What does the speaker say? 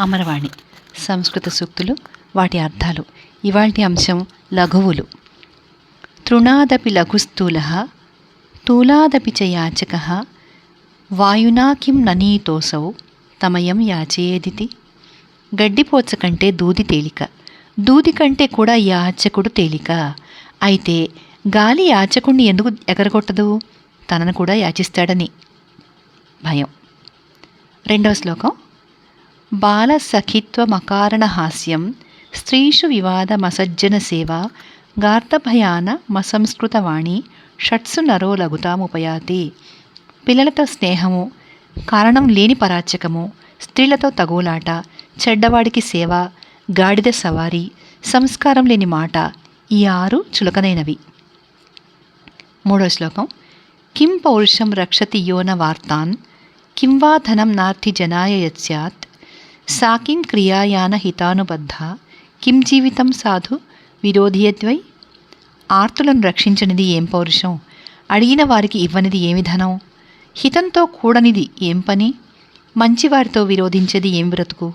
అమరవాణి. సంస్కృత సూక్తులు వాటి అర్థాలు. ఇవాల్టి అంశం లఘువులు. తృణాదపి లఘుస్థూల తూలాదపి చ యాచక వాయునా కిం ననీతోసౌ తమయం యాచేదితి గడ్డిపోచ కంటే దూది తేలిక. దూది కంటే కూడా యాచకుడు తేలిక. అయితే గాలి యాచకుణ్ణి ఎందుకు ఎగరగొట్టదు? తనను కూడా యాచిస్తాడని. భయం. రెండవ శ్లోకం. బాల సఖిత్వ హాస్యం స్త్రీషు వివాద మసజ్జన సేవ మసంస్కృతవాణి షట్సు నరో లఘుతాముపయాతి పిల్లలతో స్నేహము కారణం లేని పరాచకము స్త్రీలతో తగులాట చెడ్డవాడికి సేవ గాడిద సవారీ సంస్కారం లేని మాట ఈ ఆరు చులకనైనవి. మూడో శ్లోకం. కిం పౌరుషం రక్షతి యోన వార్తాన్ కిం వా ధనం నార్థి జనాయ యత్స్యాత్ సాకిం క్రియాయాన హితానుబద్ధ కిం జీవితం సాధు విరోధియద్వై ఆర్తులను రక్షించనిది ఏం పౌరుషం? అడిగిన వారికి ఇవ్వనిది ఏమి ధనం? హితంతో కూడనిది ఏం పని? మంచివారితో విరోధించేది ఏం బ్రతుకు?